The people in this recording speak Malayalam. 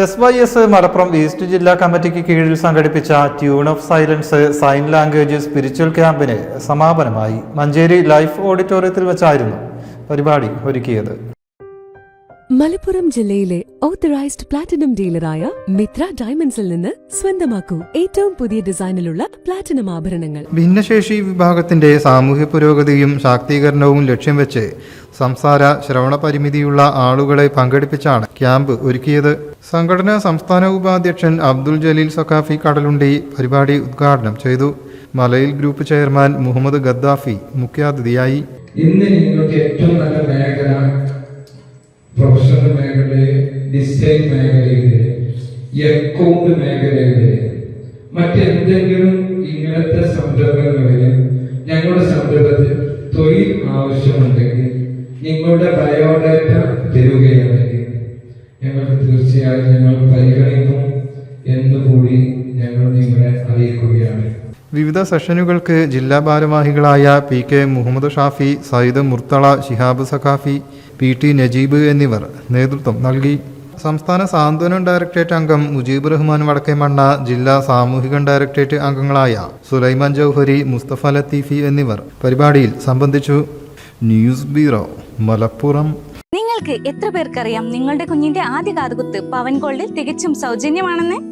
S Y S Malappuram east ജില്ലാ കമ്മിറ്റിക്ക് കീഴിൽ സംഘടിപ്പിച്ച tune of silence sign language spiritual ക്യാമ്പിന് സമാപനമായി മഞ്ചേരി ലൈഫ് ഓഡിറ്റോറിയത്തിൽ വെച്ചായിരുന്നു പരിപാടി ഒരുക്കിയത്. മലപ്പുറം ജില്ലയിലെ ഓത്തറൈസ്ഡ് പ്ലാറ്റിനം ഡീലറായ മിത്ര ഡയമണ്ട്സിൽ നിന്ന് സ്വന്തമാക്കൂ. ഏറ്റവും പുതിയ ഡിസൈനിലുള്ള പ്ലാറ്റിനം ആഭരണങ്ങൾ. ഭിന്നശേഷി വിഭാഗത്തിന്റെ സാമൂഹ്യ പുരോഗതിയും ശാക്തീകരണവും ലക്ഷ്യം വെച്ച് സംസാര ശ്രവണ പരിമിതിയുള്ള ആളുകളെ പങ്കെടുപ്പിച്ചാണ് ക്യാമ്പ് ഒരുക്കിയത്. സംഘടനാ സംസ്ഥാന ഉപാധ്യക്ഷൻ അബ്ദുൽ ജലീൽ സഖാഫി കടലുണ്ടി പരിപാടി ഉദ്ഘാടനം ചെയ്തു. മലയിൽ ഗ്രൂപ്പ് ചെയർമാൻ മുഹമ്മദ് ഗദ്ദാഫി മുഖ്യാതിഥിയായി. ഇന്ന് നിങ്ങൾക്ക് ഏറ്റവും നല്ല മേഖല പ്രൊഫഷണൽ മേഖലയിൽ ഡിസൈൻ മേഖലയിലെ അക്കൗണ്ട് മേഖലയിലെ മറ്റെന്തെങ്കിലും ഇങ്ങനത്തെ സംരംഭങ്ങളിൽ ഞങ്ങളുടെ സംരംഭത്തിൽ തൊഴിൽ ആവശ്യമുണ്ടെങ്കിൽ നിങ്ങളുടെ ബയോഡാറ്റ തരുകയാണെങ്കിൽ ഞങ്ങൾക്ക് തീർച്ചയായും ഞങ്ങൾ പരിഗണിക്കും എന്നുകൂടി ഞങ്ങൾ നിങ്ങളെ അറിയിക്കുകയാണ്. വിവിധ സെഷനുകൾക്ക് ജില്ലാ ഭാരവാഹികളായ P K Muhammad Shafi Sayyid Murthala Shihab Saqafi P T Najeeb എന്നിവർ നേതൃത്വം നൽകി. സംസ്ഥാന സാന്ത്വനം ഡയറക്ടറേറ്റ് അംഗം മുജീബ് റഹ്മാൻ വടക്കേമണ്ണ ജില്ലാ സാമൂഹിക ഡയറക്ടറേറ്റ് അംഗങ്ങളായ സുലൈമാൻ ജൌഹരി മുസ്തഫ ലത്തീഫി എന്നിവർ പരിപാടിയിൽ സംബന്ധിച്ചു. News bureau Malappuram. നിങ്ങൾക്ക് എത്ര പേർക്കറിയാം നിങ്ങളുടെ കുഞ്ഞിന്റെ ആദ്യ കാതുകുത്ത് പവൻ ഗോൾഡിൽ തികച്ചും സൗജന്യമാണെന്ന്?